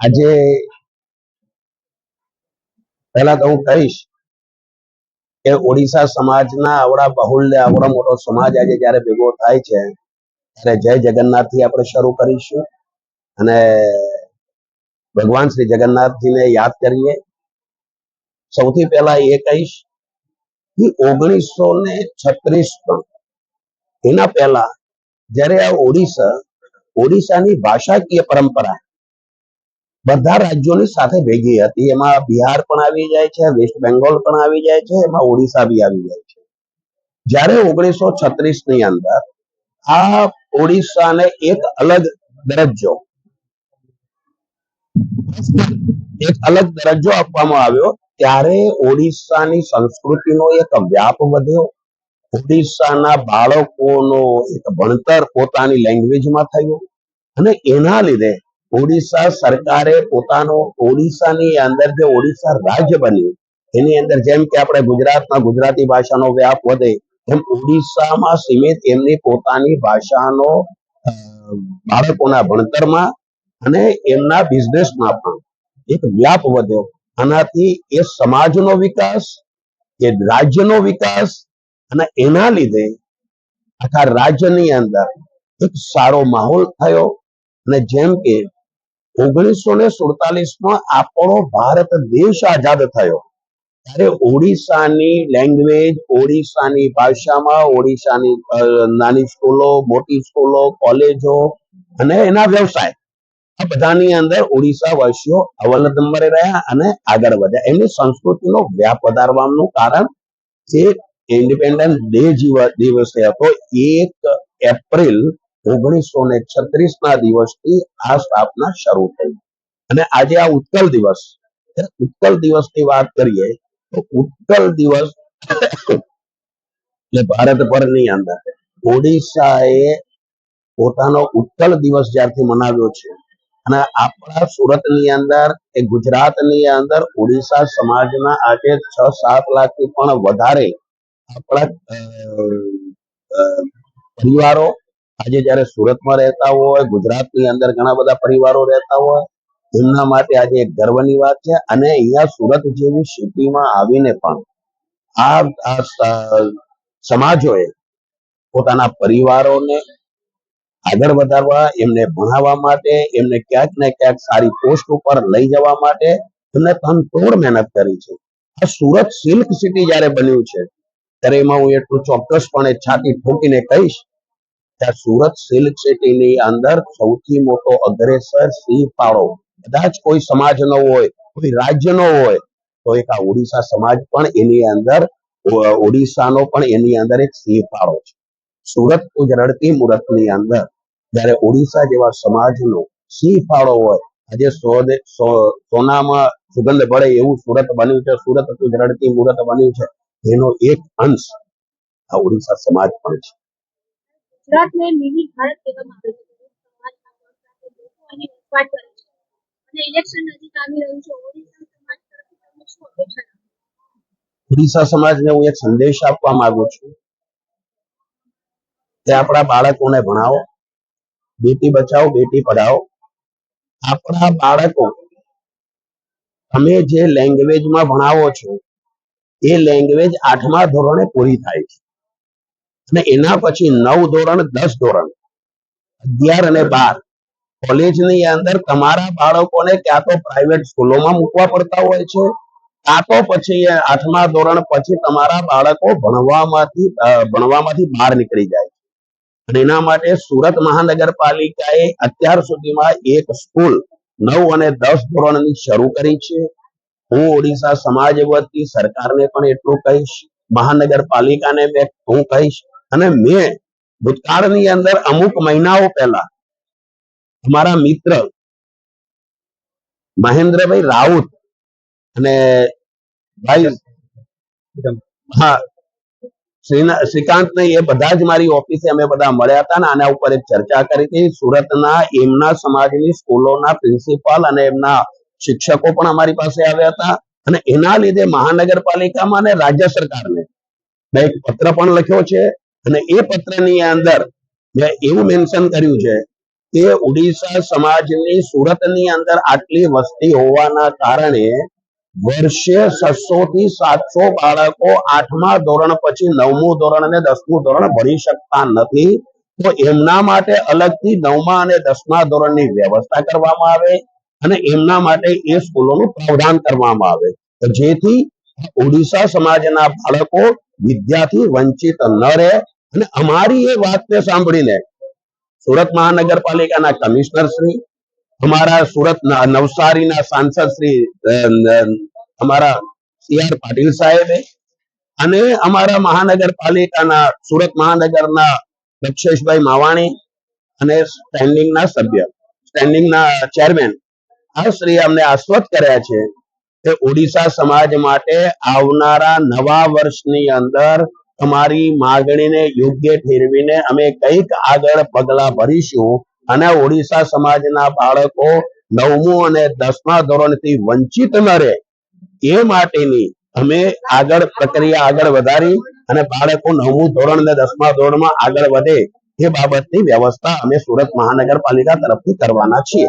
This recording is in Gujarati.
આજે પહેલા તો હું કહીશ કે ઓડિશા સમાજના આવડા બહુલ્ય, આવડો મોટો સમાજ આજે જ્યારે ભેગો થાય છે ત્યારે જય જગન્નાથથી આપણે શરૂ કરીશું અને ભગવાન શ્રી જગન્નાથજીને યાદ કરીએ. સૌથી પહેલા એ કહીશ કે ઓગણીસો ને છત્રીસ એના પહેલા જ્યારે આ ઓડિશા, ઓડિશાની ભાષાકીય પરંપરા બધા રાજ્યોની સાથે ભેગી હતી. એમાં બિહાર પણ આવી જાય છે, વેસ્ટ બેંગોલ પણ આવી જાય છે, એમાં ઓડિશા બી આવી જાય છે. જ્યારે ઓગણીસો છત્રીસની અંદર આ ઓડિશાને એક અલગ દરજ્જો, એક અલગ દરજ્જો આપવામાં આવ્યો, ત્યારે ઓડિશાની સંસ્કૃતિનો એક વ્યાપ વધ્યો. ઓડિશાના બાળકોનો એક ભણતર પોતાની લેંગ્વેજમાં થયું અને એના લીધે ઓડિશા સરકારે પોતાનો ઓડિશાની અંદર જે ઓડિશા રાજ્ય બન્યું, એની અંદર જેમ કે આપણે ગુજરાતમાં ગુજરાતી ભાષાનો વ્યાપ વધે, એમ ઓડિશામાં સીમિત એમની પોતાની ભાષાનો બાળકોના ભણતરમાં અને એમના બિઝનેસમાં પણ એક વ્યાપ વધ્યો. આનાથી એ સમાજનો વિકાસ, એ રાજ્યનો વિકાસ અને એના લીધે આખા રાજ્યની અંદર એક સારો માહોલ થયો અને જેમ કે ઓગણીસો ને સુડતાલીસમાં આપણો ભારત દેશ આઝાદ થયો. ત્યારે ઓડિશાની લેંગ્વેજ ઓડિશાની ભાષામાં, ઓડિશાની નાની સ્કૂલો, મોટી સ્કૂલો, કોલેજો અને એના વ્યવસાય. આ બધાની અંદર ઓડિશા વાસીઓ અવલ નંબરે રહ્યા અને આગળ વધ્યા. એમની સંસ્કૃતિનો વ્યાપ વધારવાનું કારણ જે ઇન્ડિપેન્ડન્સ ડે દિવસે હતો. એક એપ્રિલ ઓગણીસો ને છત્રીસ ના દિવસથી આ સ્થાપના શરૂ થઈ. અને આજે આ ઉત્કલ દિવસ ઉત્કલ દિવસની વાત કરીએ તો ઉત્કલ દિવસ એટલે ભારત પરની અંદર ઓડિશાએ પોતાનો ઉત્કલ દિવસ જ્યારથી મનાવ્યો છે. અને આપણા સુરતની અંદર એ ગુજરાતની અંદર ઓડિશા સમાજના આજે છ સાત લાખથી પણ વધારે આપણા પરિવારો આજે જ્યારે સુરતમાં રહેતા હોય, ગુજરાતની અંદર ઘણા બધા પરિવારો રહેતા હોય, એમના માટે આજે એક ગર્વની વાત છે. અને અહીંયા સુરત જેવી સિટીમાં આવીને પણ આ સમાજોએ પોતાના પરિવારોને આગળ વધારવા, એમને ભણાવવા માટે, એમને ક્યાંક ને ક્યાંક સારી પોસ્ટ ઉપર લઈ જવા માટે એમને તનતોડ મહેનત કરી છે. આ સુરત સિલ્ક સિટી જ્યારે બન્યું છે, ત્યારે એમાં હું એટલું ચોક્કસપણે છાતી ઠોકીને કહીશ આ સુરત સિલ્ક સિટીની અંદર સૌથી મોટો અગ્રેસર સિંહ ફાળો કદાચ કોઈ સમાજનો હોય, કોઈ રાજ્યનો હોય, તો એક આ ઓડિશા સમાજ પણ એની અંદર ઓડિશાનો પણ એની અંદર એક સિંહ ફાળો છે. સુરત ઉજરડતી મુરતની અંદર. જ્યારે ઓડિશા જેવા સમાજનો સિંહ ફાળો હોય, આજે સોનામાં સુગંધ ભળે એવું સુરત બન્યું છે, સુરત રડતી મુરત બન્યું છે. એનો એક અંશ આ ઓડિશા સમાજ પણ છે. ગુજરાતને મિની ભારત કહેવામાં આવે છે. આપણા બાળકોને ભણાવો, બેટી બચાવો, બેટી પઢાઓ આપણા બાળકો તમે જે લેંગ્વેજમાં ભણાવો છો, એ લેંગ્વેજ આઠમા ધોરણે પૂરી થાય છે. અને એના પછી નવ ધોરણ, દસ ધોરણ, અગિયાર અને બાર, કોલેજની અંદર તમારા બાળકોને ક્યાં તો પ્રાઇવેટ સ્કૂલોમાં મૂકવા પડતા હોય છે કાં તો પછી આઠમા ધોરણ પછી તમારા બાળકો ભણવામાંથી ભણવામાંથી બહાર નીકળી જાય અને એના માટે સુરત મહાનગરપાલિકાએ અત્યાર સુધીમાં એક સ્કૂલ નવ અને દસ ધોરણની શરૂ કરી છે. હું ઓડિશા સમાજ વતી સરકારને પણ એટલું કહીશ, મહાનગરપાલિકાને મેં, હું કહીશ અને મેં ભૂતકાળની અંદર અમુક મહિનાઓ પહેલા અમારા મિત્ર મહેન્દ્રભાઈ રાઉત અને ભાઈ હા, શ્રીના- શ્રીકાંત ને એ બધા જ મારી ઓફિસે અમે બધા મળ્યા હતા ને આના ઉપર એક ચર્ચા કરી હતી. સુરતના, એમના સમાજની સ્કૂલોના પ્રિન્સિપાલ અને એમના શિક્ષકો પણ અમારી પાસે આવ્યા હતા અને એના લીધે મહાનગરપાલિકામાં અને રાજ્ય સરકારને મેં એક પત્ર પણ લખ્યો છે. અને એ પત્રની અંદર મેં એવું મેન્શન કર્યું છે કે ઓડિશા સમાજની સુરતની અંદર આટલી વસ્તી હોવાના કારણે વર્ષે છસો થી સાતસો બાળકો આઠમા ધોરણ પછી નવમું ધોરણ અને દસમું ધોરણ ભણી શકતા નથી. તો એમના માટે અલગથી નવમા અને દસમા ધોરણની વ્યવસ્થા કરવામાં આવે અને એમના માટે એ સ્કૂલોનું પ્રાવધાન કરવામાં આવે. જેથી ઓડિશા સમાજના બાળકો વિદ્યાથી વંચિત ન રહે અને અમારી એ વાતને સાંભળીને સુરત મહાનગરપાલિકાના કમિશનર શ્રી, અમારા સુરત નવસારીના સાંસદ શ્રી અમારા સી આર પાટીલ સાહેબે અને અમારા મહાનગરપાલિકાના, સુરત મહાનગરના દક્ષેશભાઈ માવાણી અને સ્ટેન્ડિંગના સભ્ય સ્ટેન્ડિંગના ચેરમેન આ શ્રી અમને આશ્વત કર્યા છે કે ઓડિશા સમાજ માટે આવનારા નવા વર્ષની અંદર તમારી માગણીને યોગ્ય ઠેરવીને અમે કંઈક આગળ પગલા ભરીશું અને ઓડિશા સમાજના બાળકો નવમું અને દસમા ધોરણથી વંચિત ન રહે. એ માટેની અમે આગળ પ્રક્રિયા આગળ વધારી અને બાળકો નવમું ધોરણ અને દસમા ધોરણમાં આગળ વધે એ બાબતની વ્યવસ્થા અમે સુરત મહાનગરપાલિકા તરફથી કરવાના છીએ.